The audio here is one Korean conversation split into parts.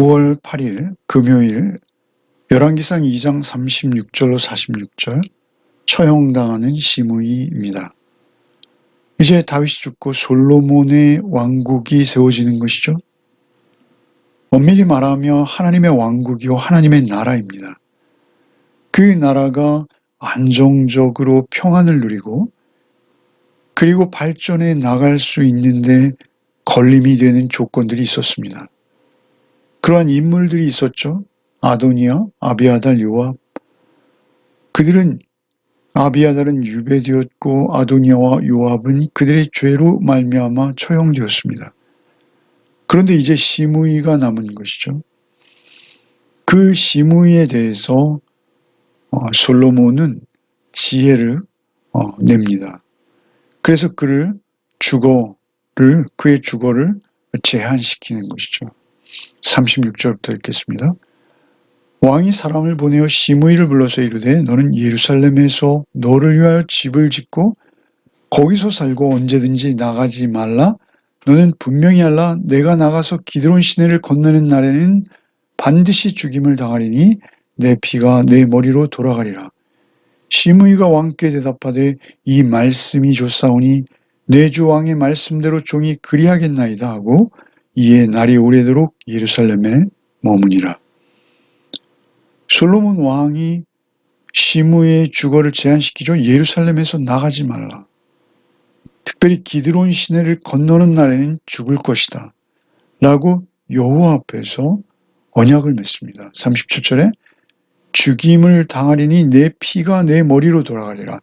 9월 8일 금요일 열왕기상 2장 36절로 46절 처형당하는 시므이입니다. 이제 다윗이 죽고 솔로몬의 왕국이 세워지는 것이죠. 엄밀히 말하며 하나님의 왕국이요 하나님의 나라입니다. 그 나라가 안정적으로 평안을 누리고 그리고 발전해 나갈 수 있는데 걸림이 되는 조건들이 있었습니다. 그러한 인물들이 있었죠. 아도니아, 아비아달, 요압. 그들은 아비아달은 유배되었고 아도니아와 요압은 그들의 죄로 말미암아 처형되었습니다. 그런데 이제 시므이가 남은 것이죠. 그 시므이에 대해서 어, 솔로몬은 지혜를 어, 냅니다. 그래서 그를 주거를 그의 주거를 제한시키는 것이죠. 36절부터 읽겠습니다. 왕이 사람을 보내어 시므이를 불러서 이르되 너는 예루살렘에서 너를 위하여 집을 짓고 거기서 살고 언제든지 나가지 말라. 너는 분명히 알라. 내가 나가서 기드론 시내를 건너는 날에는 반드시 죽임을 당하리니 내 피가 내 머리로 돌아가리라. 시므이가 왕께 대답하되 이 말씀이 좋사오니 내 주 왕의 말씀대로 종이 그리하겠나이다 하고 이에 날이 오래도록 예루살렘에 머무니라. 솔로몬 왕이 시므의 주거를 제한시키죠. 예루살렘에서 나가지 말라. 특별히 기드론 시내를 건너는 날에는 죽을 것이다. 라고 여호와 앞에서 언약을 맺습니다. 37절에 죽임을 당하리니 내 피가 내 머리로 돌아가리라.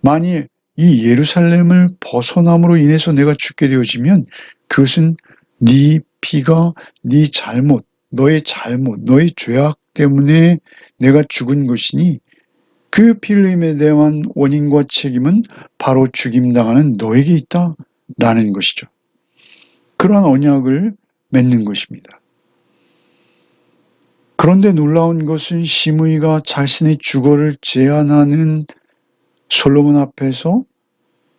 만일 이 예루살렘을 벗어남으로 인해서 내가 죽게 되어지면 그것은 네 피가 네 잘못, 너의 잘못, 너의 죄악 때문에 내가 죽은 것이니 그 필름에 대한 원인과 책임은 바로 죽임당하는 너에게 있다. 라는 것이죠. 그러한 언약을 맺는 것입니다. 그런데 놀라운 것은 시므이가 자신의 주거를 제안하는 솔로몬 앞에서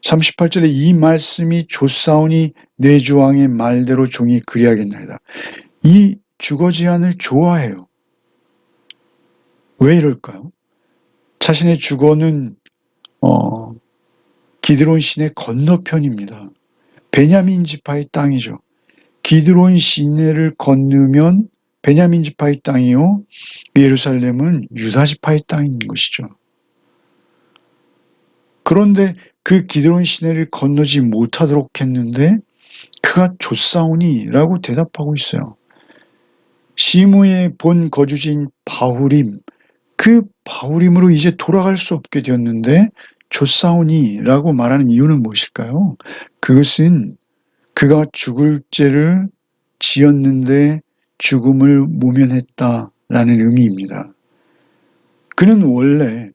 38절에 이 말씀이 조사오니 내 주왕의 말대로 종이 그리하겠나이다. 이 주거 제안을 좋아해요. 왜 이럴까요? 자신의 주거는 어, 기드론 시내 건너편입니다. 베냐민 지파의 땅이죠. 기드론 시내를 건너면 베냐민 지파의 땅이요. 예루살렘은 유다 지파의 땅인 것이죠. 그런데 그 기드론 시내를 건너지 못하도록 했는데 그가 조사오니라고 대답하고 있어요. 시므의 본 거주지인 바후림 그 바후림으로 이제 돌아갈 수 없게 되었는데 조사오니라고 말하는 이유는 무엇일까요? 그것은 그가 죽을 죄를 지었는데 죽음을 모면했다라는 의미입니다. 그는 원래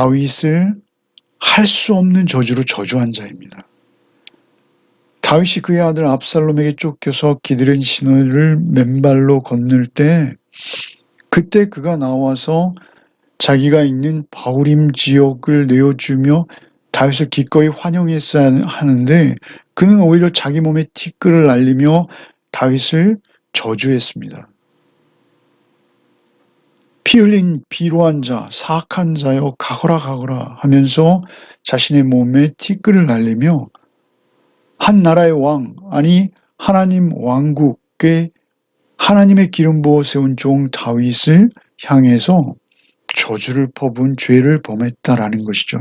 다윗을 할 수 없는 저주로 저주한 자입니다. 다윗이 그의 아들 압살롬에게 쫓겨서 기드린 신호를 맨발로 건널 때 그때 그가 나와서 자기가 있는 바우림 지역을 내어주며 다윗을 기꺼이 환영했어야 하는데 그는 오히려 자기 몸에 티끌을 날리며 다윗을 저주했습니다. 피 흘린 비로한 자, 사악한 자여 가거라 가거라 하면서 자신의 몸에 티끌을 날리며 한 나라의 왕, 아니 하나님 왕국의 하나님의 기름 부어 세운 종 다윗을 향해서 저주를 퍼부은 죄를 범했다라는 것이죠.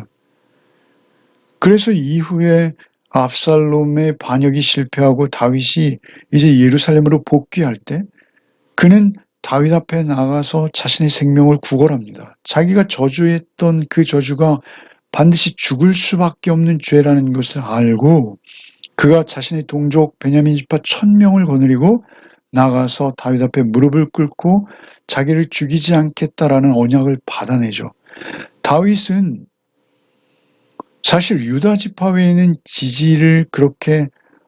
그래서 이후에 압살롬의 반역이 실패하고 다윗이 이제 예루살렘으로 복귀할 때 그는 다윗 앞에 나가서 자신의 생명을 구걸합니다. 자기가 저주했던 그 저주가 반드시 죽을 수밖에 없는 죄라는 것을 알고 그가 자신의 동족 베냐민 지파 천명을 거느리고 나가서 다윗 앞에 무릎을 꿇고 자기를 죽이지 않겠다라는 언약을 받아내죠. 다윗은 사실 유다 지파 외에는 지지를 그렇게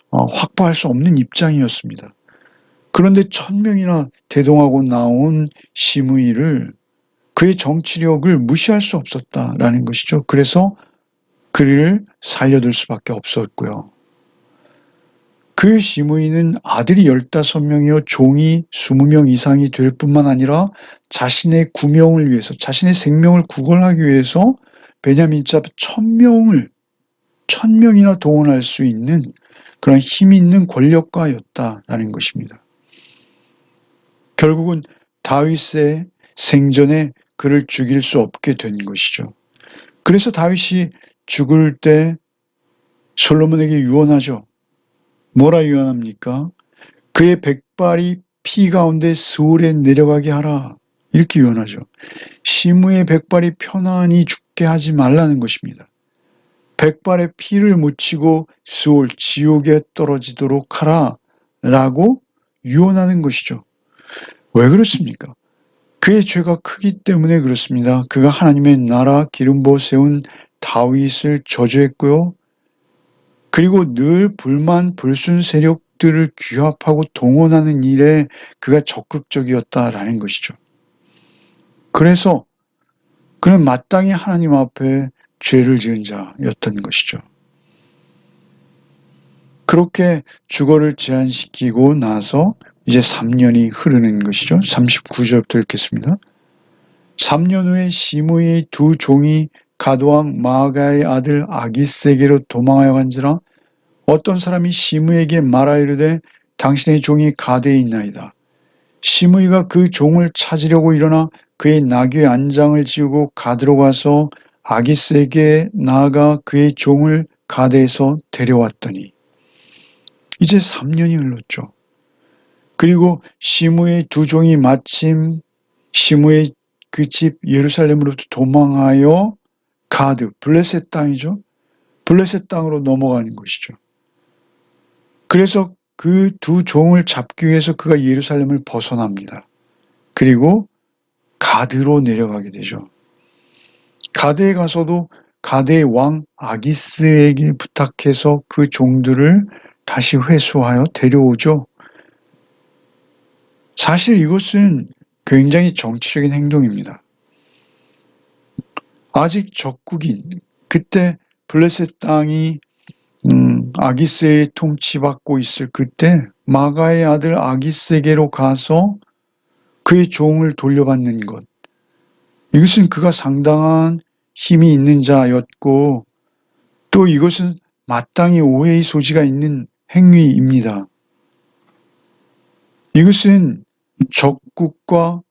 어, 확보할 수 없는 입장이었습니다. 그런데 천명이나 대동하고 나온 시므이를 그의 정치력을 무시할 수 없었다라는 것이죠. 그래서 그를 살려둘 수밖에 없었고요. 그 시므이는 아들이 15명이요 종이 20명 이상이 될 뿐만 아니라 자신의 구명을 위해서 자신의 생명을 구걸하기 위해서 베냐민 자 1000명을 1000명이나 동원할 수 있는 그런 힘 있는 권력가였다라는 것입니다. 결국은 다윗의 생전에 그를 죽일 수 없게 된 것이죠. 그래서 다윗이 죽을 때 솔로몬에게 유언하죠. 뭐라 유언합니까? 그의 백발이 피 가운데 스올에 내려가게 하라. 이렇게 유언하죠. 시무의 백발이 편안히 죽게 하지 말라는 것입니다. 백발의 피를 묻히고 스올 지옥에 떨어지도록 하라 라고 유언하는 것이죠. 왜 그렇습니까? 그의 죄가 크기 때문에 그렇습니다. 그가 하나님의 나라 기름 부어 세운 다윗을 저주했고요. 그리고 늘 불만 불순 세력들을 규합하고 동원하는 일에 그가 적극적이었다라는 것이죠. 그래서 그는 마땅히 하나님 앞에 죄를 지은 자였던 것이죠. 그렇게 주거를 제한시키고 나서 이제 3년이 흐르는 것이죠. 39절부터 읽겠습니다. 3년 후에 시므의 두 종이 가도왕 마가의 아들 아기스에게로 도망하여 간지라 어떤 사람이 시므에게 말하이르되 당신의 종이 가대에 있나이다. 시므이가 그 종을 찾으려고 일어나 그의 나귀의 안장을 지우고 가드로 가서 아기스에게 나아가 그의 종을 가대에서 데려왔더니 이제 3년이 흘렀죠. 그리고 시므의 두 종이 마침 시므의 그 집 예루살렘으로부터 도망하여 가드, 블레셋 땅이죠. 블레셋 땅으로 넘어가는 것이죠. 그래서 그 두 종을 잡기 위해서 그가 예루살렘을 벗어납니다. 그리고 가드로 내려가게 되죠. 가드에 가서도 가드의 왕 아기스에게 부탁해서 그 종들을 다시 회수하여 데려오죠. 사실 이것은 굉장히 정치적인 행동입니다. 아직 적국인 그때 블레셋 땅이 음, 아기스의 통치받고 있을 그때 마가의 아들 아기스에게로 가서 그의 종을 돌려받는 것 이것은 그가 상당한 힘이 있는 자였고 또 이것은 마땅히 오해의 소지가 있는 행위입니다. 이것은 적국과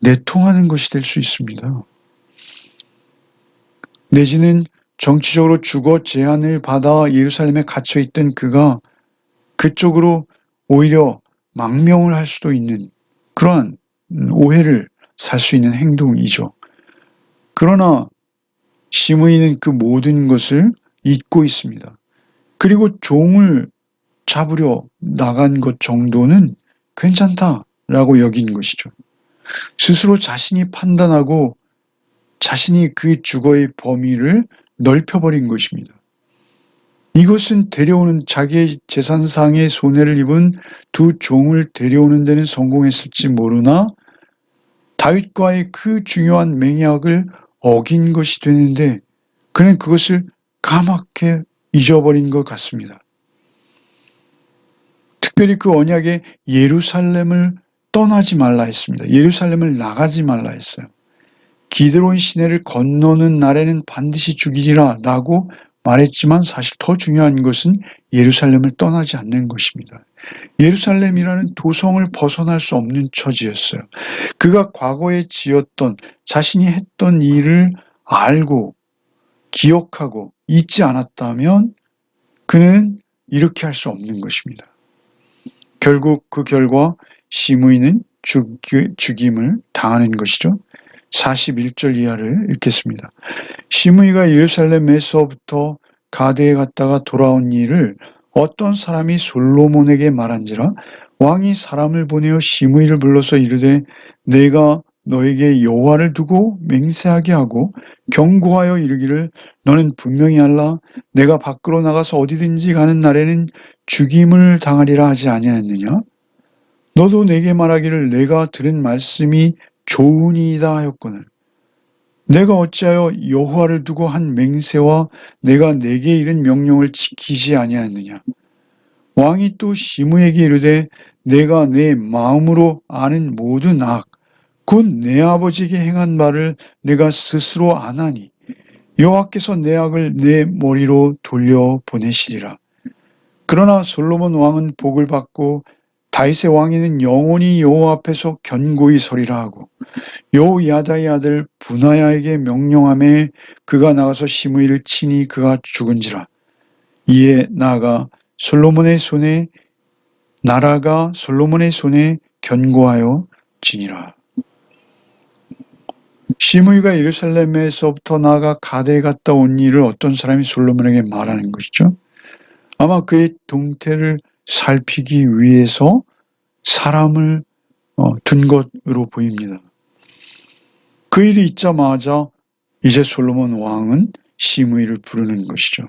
내통하는 것이 될 수 있습니다. 내지는 정치적으로 주거 제한을 받아 예루살렘에 갇혀 있던 그가 그쪽으로 오히려 망명을 할 수도 있는 그러한 오해를 살 수 있는 행동이죠. 그러나 시므이는 그 모든 것을 잊고 있습니다. 그리고 종을 잡으려 나간 것 정도는 괜찮다라고 여긴 것이죠. 스스로 자신이 판단하고 자신이 그 주거의 범위를 넓혀버린 것입니다. 이것은 데려오는 자기의 재산상의 손해를 입은 두 종을 데려오는 데는 성공했을지 모르나 다윗과의 그 중요한 맹약을 어긴 것이 되는데 그는 그것을 까맣게 잊어버린 것 같습니다. 특별히 그 언약에 예루살렘을 떠나지 말라 했습니다. 예루살렘을 나가지 말라 했어요. 기드론 시내를 건너는 날에는 반드시 죽이리라 라고 말했지만 사실 더 중요한 것은 예루살렘을 떠나지 않는 것입니다. 예루살렘이라는 도성을 벗어날 수 없는 처지였어요. 그가 과거에 지었던 자신이 했던 일을 알고 기억하고 잊지 않았다면 그는 이렇게 할 수 없는 것입니다. 결국 그 결과 시므이는 죽임을 당하는 것이죠. 41절 이하를 읽겠습니다. 시므이가 예루살렘에서부터 가데에 갔다가 돌아온 일을 어떤 사람이 솔로몬에게 말한지라 왕이 사람을 보내어 시므이를 불러서 이르되 내가 너에게 여호와를 두고 맹세하게 하고 경고하여 이르기를 너는 분명히 알라. 내가 밖으로 나가서 어디든지 가는 날에는 죽임을 당하리라 하지 아니하였느냐? 너도 내게 말하기를 내가 들은 말씀이 좋으니이다 하였거늘. 내가 어찌하여 여호와를 두고 한 맹세와 내가 내게 이른 명령을 지키지 아니하였느냐? 왕이 또 시므에게 이르되 내가 내 마음으로 아는 모든 악 곧 내 아버지에게 행한 바를 내가 스스로 아나니 여호와께서 내 악을 내 머리로 돌려 보내시리라. 그러나 솔로몬 왕은 복을 받고 다윗의 왕위는 영원히 여호와 앞에서 견고히 서리라 하고 여호야다의 아들 분하야에게 명령함에 그가 나가서 시므이를 치니 그가 죽은지라. 이에 나아가 솔로몬의 손에 나라가 솔로몬의 손에 견고하여 지니라. 시므이가 예루살렘에서부터 나아가 가대에 갔다 온 일을 어떤 사람이 솔로몬에게 말하는 것이죠. 아마 그의 동태를 살피기 위해서 사람을 어, 둔 것으로 보입니다. 그 일이 있자마자 이제 솔로몬 왕은 시므이를 부르는 것이죠.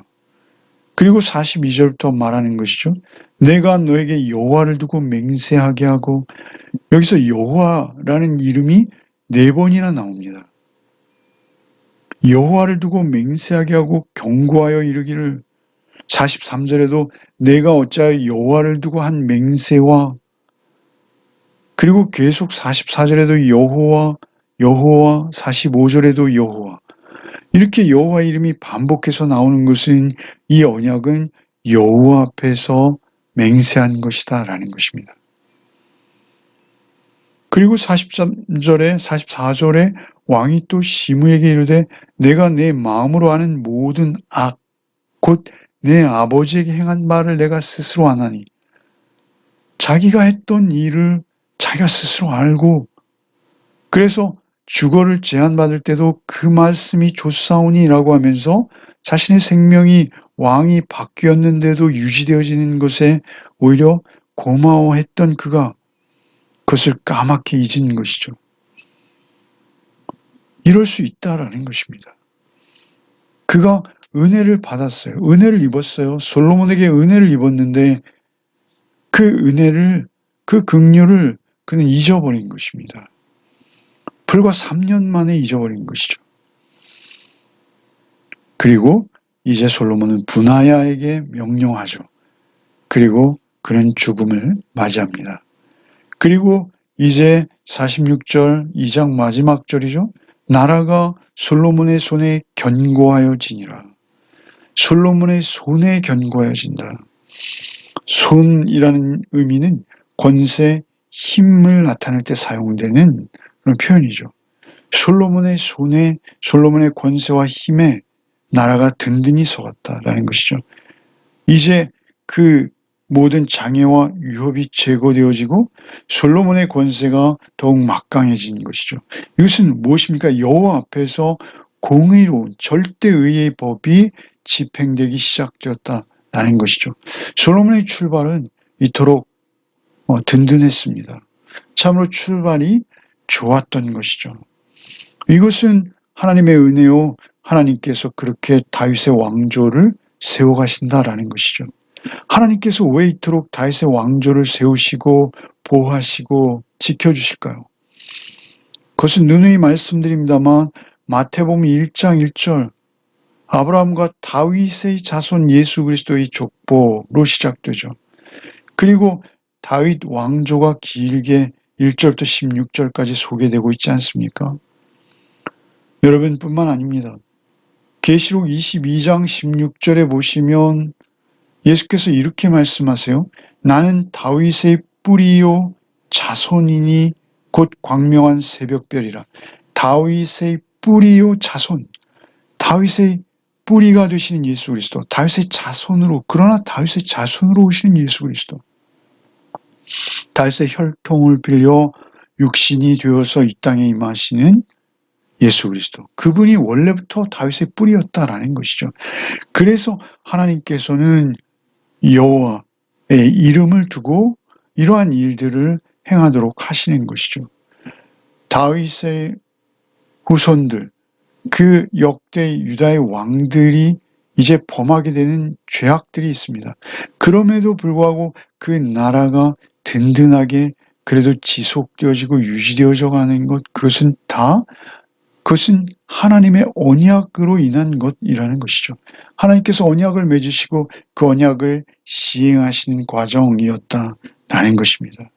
그리고 42절부터 말하는 것이죠. 내가 너에게 여호와를 두고 맹세하게 하고 여기서 여호와라는 이름이 네 번이나 나옵니다. 여호와를 두고 맹세하게 하고 경고하여 이르기를 43절에도 내가 어찌하여 여호와를 두고 한 맹세와 그리고 계속 44절에도 여호와 여호와 45절에도 여호와 이렇게 여호와 이름이 반복해서 나오는 것은 이 언약은 여호와 앞에서 맹세한 것이다 라는 것입니다. 그리고 43절에 44절에 왕이 또 시므에게 이르되 내가 내 마음으로 하는 모든 악 곧 내 아버지에게 행한 말을 내가 스스로 안 하니 자기가 했던 일을 자기가 스스로 알고 그래서 주거를 제한받을 때도 그 말씀이 좋사오니라고 하면서 자신의 생명이 왕이 바뀌었는데도 유지되어지는 것에 오히려 고마워했던 그가 그것을 까맣게 잊은 것이죠. 이럴 수 있다라는 것입니다. 그가 은혜를 받았어요. 은혜를 입었어요. 솔로몬에게 은혜를 입었는데 그 은혜를 그 긍휼을 그는 잊어버린 것입니다. 불과 3년 만에 잊어버린 것이죠. 그리고 이제 솔로몬은 분하야에게 명령하죠. 그리고 그는 죽음을 맞이합니다. 그리고 이제 46절 2장 마지막 절이죠. 나라가 솔로몬의 손에 견고하여지니라. 솔로몬의 손에 견고하여진다. 손이라는 의미는 권세, 힘을 나타낼 때 사용되는 그런 표현이죠. 솔로몬의 손에 솔로몬의 권세와 힘에 나라가 든든히 서갔다라는 것이죠. 이제 그 모든 장애와 위협이 제거되어지고 솔로몬의 권세가 더욱 막강해진 것이죠. 이것은 무엇입니까? 여호와 앞에서 공의로운 절대의의 법이 집행되기 시작되었다라는 것이죠. 솔로몬의 출발은 이토록 어, 든든했습니다. 참으로 출발이 좋았던 것이죠. 이것은 하나님의 은혜요. 하나님께서 그렇게 다윗의 왕조를 세워가신다라는 것이죠. 하나님께서 왜 이토록 다윗의 왕조를 세우시고 보호하시고 지켜주실까요? 그것은 누누이 말씀드립니다만 마태복음 1장 1절 아브라함과 다윗의 자손 예수 그리스도의 족보로 시작되죠. 그리고 다윗 왕조가 길게 1절부터 16절까지 소개되고 있지 않습니까? 여러분뿐만 아닙니다. 계시록 22장 16절에 보시면 예수께서 이렇게 말씀하세요. 나는 다윗의 뿌리요 자손이니 곧 광명한 새벽별이라. 다윗의 뿌리요 자손. 다윗의 뿌리가 되시는 예수 그리스도. 다윗의 자손으로 그러나 다윗의 자손으로 오시는 예수 그리스도. 다윗의 혈통을 빌려 육신이 되어서 이 땅에 임하시는 예수 그리스도. 그분이 원래부터 다윗의 뿌리였다라는 것이죠. 그래서 하나님께서는 여호와의 이름을 두고 이러한 일들을 행하도록 하시는 것이죠. 다윗의 후손들, 그 역대 유다의 왕들이 이제 범하게 되는 죄악들이 있습니다. 그럼에도 불구하고 그 나라가 든든하게 그래도 지속되어지고 유지되어져 가는 것, 그것은 다 그것은 하나님의 언약으로 인한 것이라는 것이죠. 하나님께서 언약을 맺으시고 그 언약을 시행하시는 과정이었다라는 것입니다.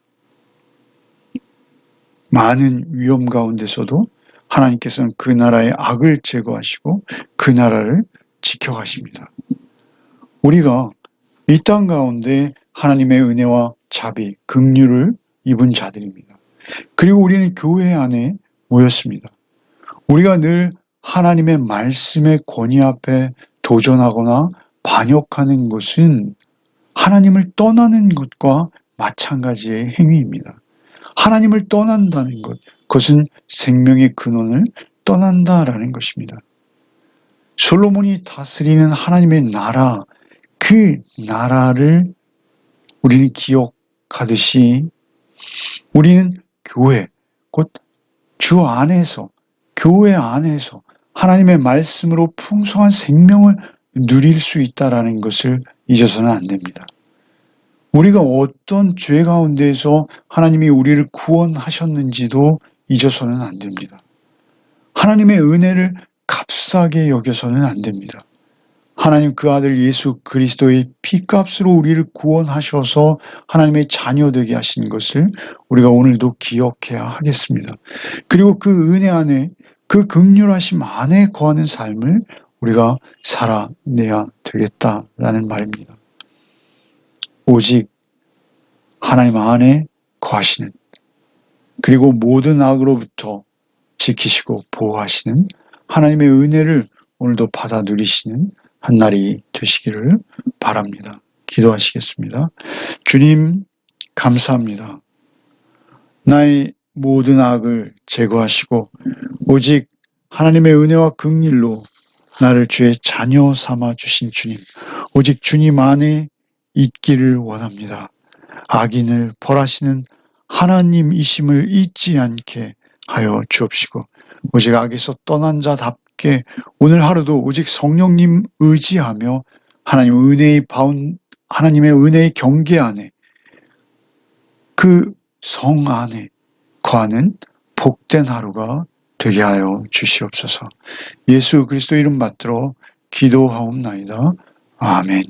많은 위험 가운데서도 하나님께서는 그 나라의 악을 제거하시고 그 나라를 지켜가십니다. 우리가 이 땅 가운데 하나님의 은혜와 자비, 긍휼을 입은 자들입니다. 그리고 우리는 교회 안에 모였습니다. 우리가 늘 하나님의 말씀의 권위 앞에 도전하거나 반역하는 것은 하나님을 떠나는 것과 마찬가지의 행위입니다. 하나님을 떠난다는 것, 그것은 생명의 근원을 떠난다라는 것입니다. 솔로몬이 다스리는 하나님의 나라, 그 나라를 우리는 기억하듯이 우리는 교회, 곧 주 안에서, 교회 안에서 하나님의 말씀으로 풍성한 생명을 누릴 수 있다라는 것을 잊어서는 안 됩니다. 우리가 어떤 죄 가운데에서 하나님이 우리를 구원하셨는지도 잊어서는 안 됩니다. 하나님의 은혜를 값싸게 여겨서는 안 됩니다. 하나님 그 아들 예수 그리스도의 피값으로 우리를 구원하셔서 하나님의 자녀 되게 하신 것을 우리가 오늘도 기억해야 하겠습니다. 그리고 그 은혜 안에 그 극률하심 안에 거하는 삶을 우리가 살아내야 되겠다라는 말입니다. 오직 하나님 안에 거하시는 그리고 모든 악으로부터 지키시고 보호하시는 하나님의 은혜를 오늘도 받아 누리시는 한 날이 되시기를 바랍니다. 기도하시겠습니다. 주님, 감사합니다. 나의 모든 악을 제거하시고 오직 하나님의 은혜와 긍휼로 나를 주의 자녀 삼아 주신 주님, 오직 주님 안에 있기를 원합니다. 악인을 벌하시는 하나님이심을 잊지 않게 하여 주옵시고 오직 악에서 떠난 자답게 오늘 하루도 오직 성령님 의지하며 하나님 은혜의 바운 하나님의 은혜의 경계 안에 그 성 안에 거하는 복된 하루가 되게 하여 주시옵소서. 예수 그리스도 이름 받들어 기도하옵나이다. 아멘.